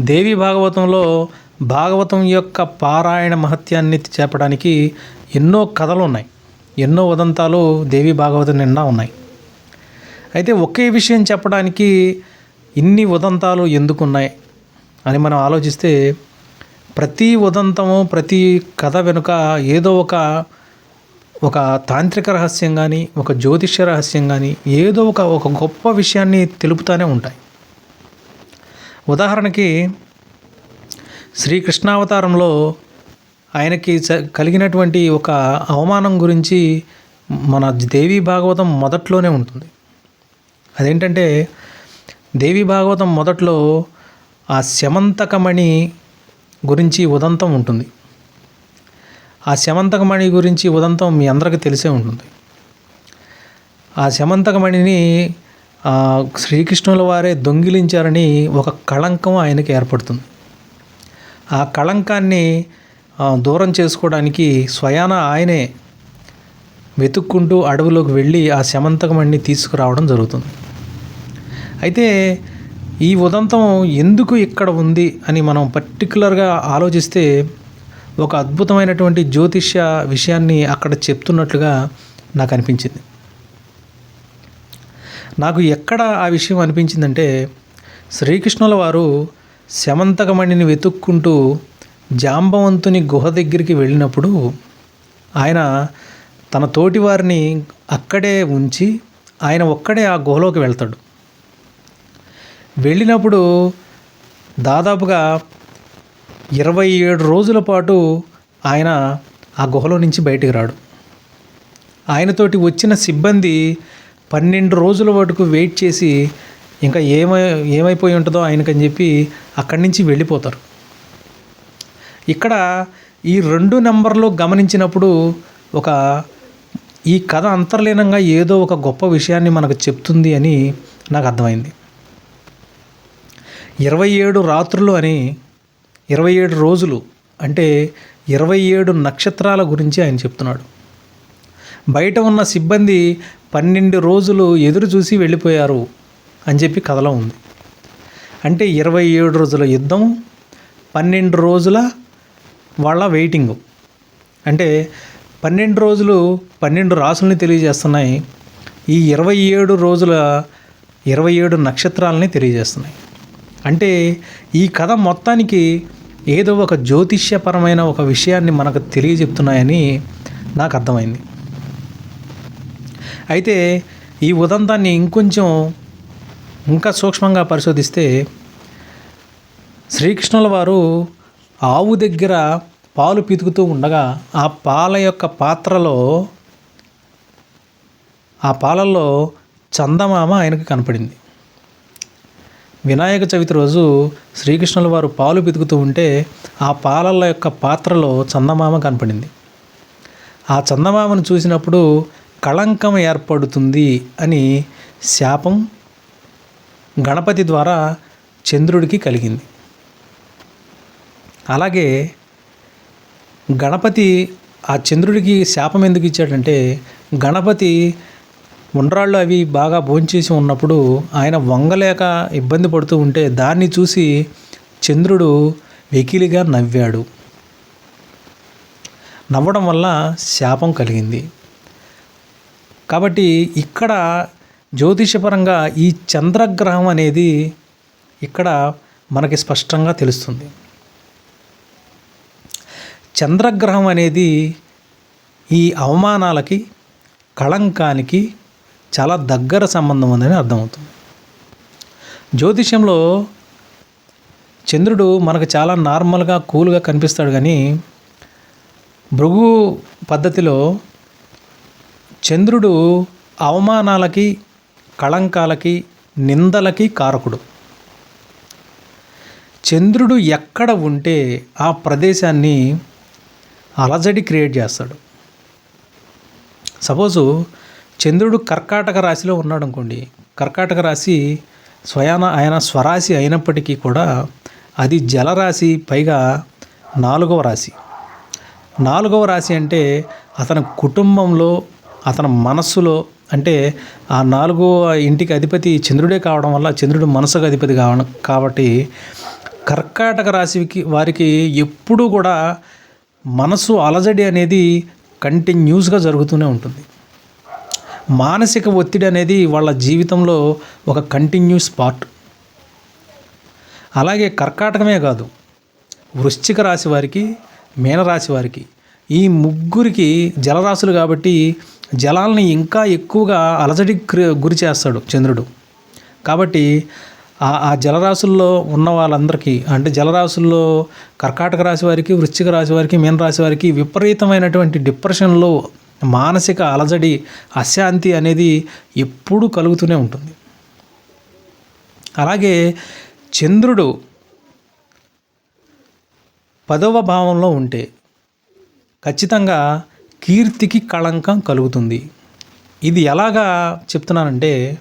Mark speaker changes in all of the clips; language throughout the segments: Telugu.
Speaker 1: దేవి భాగవతంలో భాగవతం యొక్క పారాయణ మహత్యాన్ని చెప్పడానికి ఎన్నో కథలు ఉన్నాయి. ఎన్నో ఉదంతాలు దేవి భాగవతం నిండా ఉన్నాయి. అయితే ఒకే విషయం చెప్పడానికి ఇన్ని ఉదంతాలు ఎందుకున్నాయి అని మనం ఆలోచిస్తే ప్రతి ఉదంతము ప్రతి కథ వెనుక ఏదో ఒక ఒక తాంత్రిక రహస్యం కానీ ఒక జ్యోతిష్య రహస్యం కానీ ఏదో ఒక ఒక గొప్ప విషయాన్ని తెలుపుతూనే ఉంటాయి. ఉదాహరణకి శ్రీకృష్ణావతారంలో ఆయనకి చ- కలిగినటువంటి ఒక అవమానం గురించి మన దేవి భాగవతం మొదట్లోనే ఉంటుంది. అదేంటంటే దేవి భాగవతం మొదట్లో ఆ శమంతకమణి గురించి ఉదంతం ఉంటుంది. ఆ శమంతకమణి గురించి ఉదంతం మీ అందరికీ తెలిసే ఉంటుంది. ఆ శమంతకమణిని శ్రీకృష్ణుల వారే దొంగిలించారని ఒక కళంకం ఆయనకి ఏర్పడుతుంది. ఆ కళంకాన్ని దూరం చేసుకోవడానికి స్వయాన ఆయనే వెతుక్కుంటూ అడవిలోకి వెళ్ళి ఆ శమంతకమణిని తీసుకురావడం జరుగుతుంది. అయితే ఈ ఉదంతం ఎందుకు ఇక్కడ ఉంది అని మనం పర్టికులర్గా ఆలోచిస్తే ఒక అద్భుతమైనటువంటి జ్యోతిష్య విషయాన్ని అక్కడ చెప్తున్నట్లుగా నాకు అనిపించింది. నాకు ఎక్కడ ఆ విషయం అనిపించిందంటే శ్రీకృష్ణుల వారు శమంతకమణిని వెతుక్కుంటూ జాంబవంతుని గుహ దగ్గరికి వెళ్ళినప్పుడు ఆయన తన తోటి వారిని అక్కడే ఉంచి ఆయన ఒక్కడే ఆ గుహలోకి వెళ్తాడు. వెళ్ళినప్పుడు దాదాపుగా ఇరవై ఏడు రోజుల పాటు ఆయన ఆ గుహలో నుంచి బయటికి రాడు. ఆయనతోటి వచ్చిన సిబ్బంది పన్నెండు రోజుల వరకు వెయిట్ చేసి ఇంకా ఏమై ఏమైపోయి ఉంటుందో ఆయనకని చెప్పి అక్కడి నుంచి వెళ్ళిపోతారు. ఇక్కడ ఈ రెండు నెంబర్లు గమనించినప్పుడు ఒక ఈ కథ అంతర్లీనంగా ఏదో ఒక గొప్ప విషయాన్ని మనకు చెప్తుంది అని నాకు అర్థమైంది. ఇరవై ఏడు రాత్రులు అని ఇరవై ఏడు రోజులు అంటే ఇరవై ఏడు నక్షత్రాల గురించి ఆయన చెప్తున్నాడు. బయట ఉన్న సిబ్బంది పన్నెండు రోజులు ఎదురు చూసి వెళ్ళిపోయారు అని చెప్పి కథలో ఉంది. అంటే ఇరవై ఏడు రోజుల యుద్ధం పన్నెండు రోజుల వాళ్ళ వెయిటింగ్ అంటే పన్నెండు రోజులు పన్నెండు రాసుల్ని తెలియజేస్తున్నాయి. ఈ ఇరవై ఏడు రోజుల ఇరవై ఏడు నక్షత్రాలని తెలియజేస్తున్నాయి. అంటే ఈ కథ మొత్తానికి ఏదో ఒక జ్యోతిష్యపరమైన ఒక విషయాన్ని మనకు తెలియజెప్తున్నాయని నాకు అర్థమైంది. అయితే ఈ ఉదంతాన్ని ఇంకొంచెం ఇంకా సూక్ష్మంగా పరిశోధిస్తే శ్రీకృష్ణుల వారు ఆవు దగ్గర పాలు పితుకుతూ ఉండగా ఆ పాల యొక్క పాత్రలో ఆ పాలల్లో చందమామ ఆయనకు కనపడింది. వినాయక చవితి రోజు శ్రీకృష్ణుల వారు పాలు పితుకుతూ ఉంటే ఆ పాలల యొక్క పాత్రలో చందమామ కనపడింది. ఆ చందమామను చూసినప్పుడు కళంకం ఏర్పడుతుంది అని శాపం గణపతి ద్వారా చంద్రుడికి కలిగింది. అలాగే గణపతి ఆ చంద్రుడికి శాపం ఎందుకు ఇచ్చాడంటే గణపతి ఉండ్రాళ్ళు అవి బాగా భోంచేసి ఉన్నప్పుడు ఆయన వంగలేక ఇబ్బంది పడుతూ ఉంటే దాన్ని చూసి చంద్రుడు వెకిలిగా నవ్వాడు. నవ్వడం వల్ల శాపం కలిగింది. కాబట్టి ఇక్కడ జ్యోతిషపరంగా ఈ చంద్రగ్రహం అనేది ఇక్కడ మనకి స్పష్టంగా తెలుస్తుంది. చంద్రగ్రహం అనేది ఈ అవమానాలకి కళంకానికి చాలా దగ్గర సంబంధం ఉందని అర్థమవుతుంది. జ్యోతిష్యంలో చంద్రుడు మనకు చాలా నార్మల్గా కూల్గా కనిపిస్తాడు కానీ భృగు పద్ధతిలో చంద్రుడు అవమానాలకి కళంకాలకి నిందలకి కారకుడు. చంద్రుడు ఎక్కడ ఉంటే ఆ ప్రదేశాన్ని అలజడి క్రియేట్ చేస్తాడు. సపోజు చంద్రుడు కర్కాటక రాశిలో ఉన్నాడు అనుకోండి కర్కాటక రాశి స్వయాన ఆయన స్వరాశి అయినప్పటికీ కూడా అది జలరాశి పైగా నాలుగవ రాశి. నాలుగవ రాశి అంటే అతని కుటుంబంలో అతని మనస్సులో అంటే ఆ నాలుగో ఇంటికి అధిపతి చంద్రుడే కావడం వల్ల చంద్రుడు మనసుకు అధిపతి కావడం కాబట్టి కర్కాటక రాశికి వారికి ఎప్పుడూ కూడా మనసు అలజడి అనేది కంటిన్యూస్గా జరుగుతూనే ఉంటుంది. మానసిక ఒత్తిడి అనేది వాళ్ళ జీవితంలో ఒక కంటిన్యూస్ పార్ట్. అలాగే కర్కాటకమే కాదు వృశ్చిక రాశి వారికి మీనరాశి వారికి ఈ ముగ్గురికి జలరాశులు కాబట్టి జలాల్ని ఇంకా ఎక్కువగా అలజడికి గురి చేస్తాడు చంద్రుడు. కాబట్టి ఆ ఆ జలరాశుల్లో ఉన్న వాళ్ళందరికీ అంటే జలరాశుల్లో కర్కాటక రాశి వారికి వృశ్చిక రాశి వారికి మీన రాశి వారికి విపరీతమైనటువంటి డిప్రెషన్లో మానసిక అలజడి అశాంతి అనేది ఎప్పుడూ కలుగుతూనే ఉంటుంది. అలాగే చంద్రుడు పదవ భావంలో ఉంటే ఖచ్చితంగా కీర్తికి కళంకం కలుగుతుంది. ఇది ఎలాగా చెప్తున్నానంటే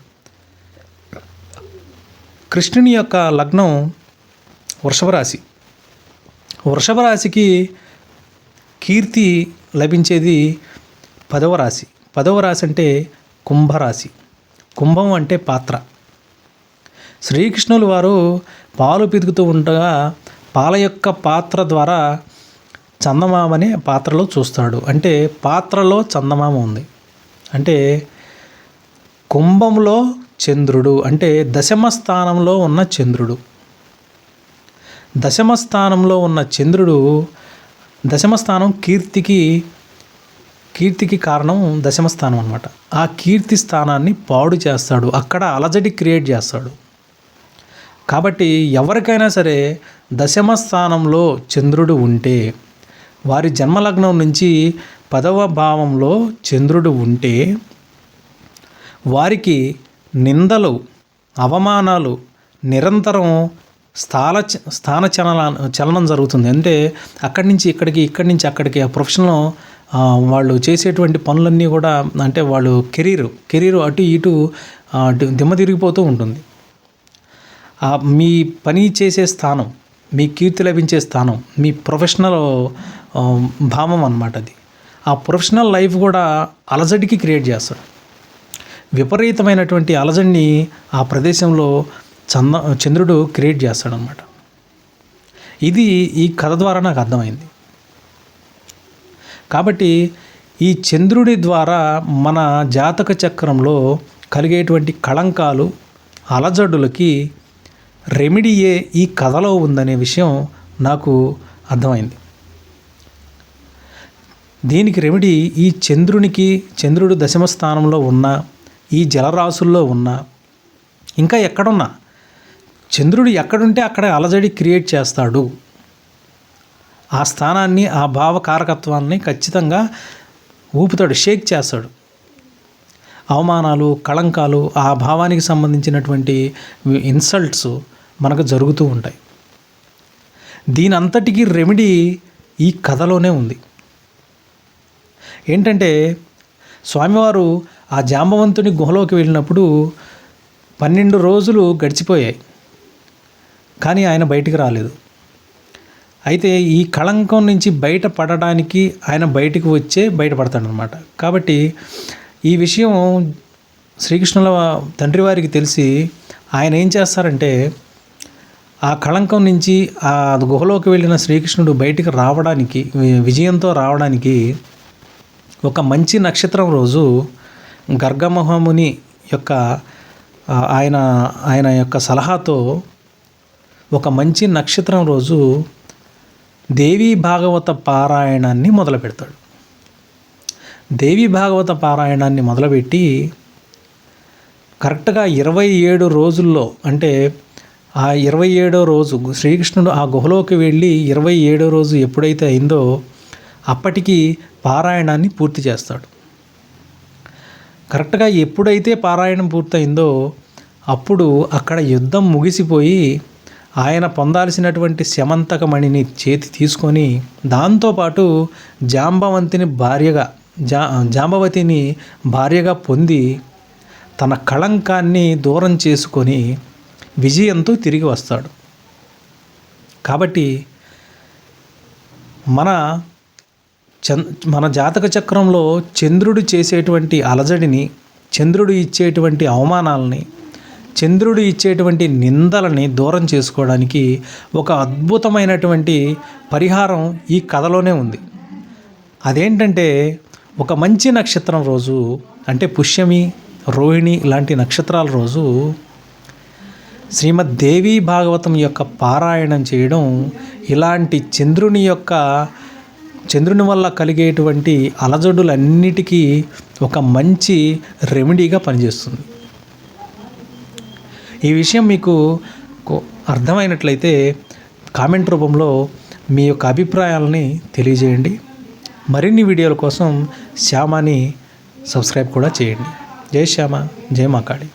Speaker 1: కృష్ణుని యొక్క లగ్నం వృషభరాశి వృషభరాశికి కీర్తి లభించేది పదవ రాశి. పదవ రాశి అంటే కుంభరాశి కుంభం అంటే పాత్ర. శ్రీకృష్ణులు వారు పాలు పితుకుతూ ఉండగా పాల యొక్క పాత్ర ద్వారా చందమామని పాత్రలో చూస్తాడు. అంటే పాత్రలో చందమామ ఉంది. అంటే కుంభంలో చంద్రుడు. అంటే దశమ స్థానంలో ఉన్న చంద్రుడు. దశమ స్థానంలో ఉన్న చంద్రుడు దశమ స్థానం కీర్తికి కీర్తికి కారణం దశమ స్థానం అనమాట ఆ కీర్తి స్థానాన్ని పాడు చేస్తాడు. అక్కడ అలజడి క్రియేట్ చేస్తాడు. కాబట్టి ఎవరికైనా సరే దశమ స్థానంలో చంద్రుడు ఉంటే వారి జన్మలగ్నం నుంచి పదవ భావంలో చంద్రుడు ఉంటే వారికి నిందలు అవమానాలు నిరంతరం స్థాన స్థాన చలన చలనం జరుగుతుంది. అంటే అక్కడి నుంచి ఇక్కడికి ఇక్కడి నుంచి అక్కడికి ఆ ప్రొఫెషన్లో వాళ్ళు చేసేటువంటి పనులన్నీ కూడా అంటే వాళ్ళు కెరీర్ కెరీర్ అటు ఇటు దిమ్మ తిరిగిపోతూ ఉంటుంది. మీ పని చేసే స్థానం మీ కీర్తి లభించే స్థానం మీ ప్రొఫెషనల్ భామం భావం అది. ఆ ప్రొఫెషనల్ లైఫ్ కూడా అలజడికి క్రియేట్ చేస్తాడు విపరీతమైనటువంటి అలజడిని ఆ ప్రదేశంలో చంద చంద్రుడు క్రియేట్ చేస్తాడనమాట ఇది ఈ కథ ద్వారా నాకు అర్థమైంది. కాబట్టి ఈ చంద్రుడి ద్వారా మన జాతక చక్రంలో కలిగేటువంటి కళంకాలు అలజడులకి రెమెడీయే ఈ కథలో ఉందనే విషయం నాకు అర్థమైంది. దీనికి రెమెడీ ఈ చంద్రునికి చంద్రుడు దశమ స్థానంలో ఉన్న ఈ జలరాశుల్లో ఉన్న ఇంకా ఎక్కడున్నా చంద్రుడు ఎక్కడుంటే అక్కడ అలజడి క్రియేట్ చేస్తాడు. ఆ స్థానాన్ని ఆ భావకారకత్వాన్ని ఖచ్చితంగా ఊపుతాడు షేక్ చేస్తాడు. అవమానాలు కళంకాలు ఆ భావానికి సంబంధించినటువంటి ఇన్సల్ట్స్ మనకు జరుగుతూ ఉంటాయి. దీనంతటికీ రెమెడీ ఈ కథలోనే ఉంది. ఏంటంటే స్వామివారు ఆ జాంబవంతుని గుహలోకి వెళ్ళినప్పుడు పన్నెండు రోజులు గడిచిపోయాయి. కానీ ఆయన బయటికి రాలేదు. అయితే ఈ కళంకం నుంచి బయటపడడానికి ఆయన బయటికి వచ్చే బయటపడతాడనమాట కాబట్టి ఈ విషయం శ్రీకృష్ణుల తండ్రి వారికి తెలిసి ఆయన ఏం చేస్తారంటే ఆ కళంకం నుంచి ఆ గుహలోకి వెళ్ళిన శ్రీకృష్ణుడు బయటికి రావడానికి విజయంతో రావడానికి ఒక మంచి నక్షత్రం రోజు గర్గమహముని యొక్క ఆయన ఆయన యొక్క సలహాతో ఒక మంచి నక్షత్రం రోజు దేవీ భాగవత పారాయణాన్ని మొదలు పెడతాడు దేవీ భాగవత పారాయణాన్ని మొదలుపెట్టి కరెక్ట్గా ఇరవై ఏడు రోజుల్లో అంటే ఆ ఇరవై ఏడో రోజు శ్రీకృష్ణుడు ఆ గుహలోకి వెళ్ళి ఇరవై ఏడో రోజు ఎప్పుడైతే అయిందో అప్పటికి పారాయణాన్ని పూర్తి చేస్తాడు. కరెక్ట్గా ఎప్పుడైతే పారాయణం పూర్తయిందో అప్పుడు అక్కడ యుద్ధం ముగిసిపోయి ఆయన పొందాల్సినటువంటి శమంతకమణిని చేతి తీసుకొని దాంతోపాటు జాంబవంతిని భార్యగా జా జాంబవతిని భార్యగా పొంది తన కళంకాన్ని దూరం చేసుకొని విజయంతో తిరిగి వస్తాడు. కాబట్టి మన చంద్ మన జాతక చక్రంలో చంద్రుడు చేసేటువంటి అలజడిని చంద్రుడు ఇచ్చేటువంటి అవమానాలని చంద్రుడు ఇచ్చేటువంటి నిందలని దూరం చేసుకోవడానికి ఒక అద్భుతమైనటువంటి పరిహారం ఈ కథలోనే ఉంది. అదేంటంటే ఒక మంచి నక్షత్రం రోజు అంటే పుష్యమి రోహిణి లాంటి నక్షత్రాల రోజు శ్రీమద్ దేవి భాగవతం యొక్క పారాయణం చేయడం ఇలాంటి చంద్రుని యొక్క చంద్రుని వల్ల కలిగేటువంటి అలజడులన్నిటికీ ఒక మంచి రెమెడీగా పనిచేస్తుంది. ఈ విషయం మీకు అర్థమైనట్లయితే కామెంట్ రూపంలో మీ యొక్క అభిప్రాయాలని తెలియజేయండి. మరిన్ని వీడియోల కోసం శ్యామాని సబ్స్క్రైబ్ కూడా చేయండి. జై శ్యామ జై మాకాడి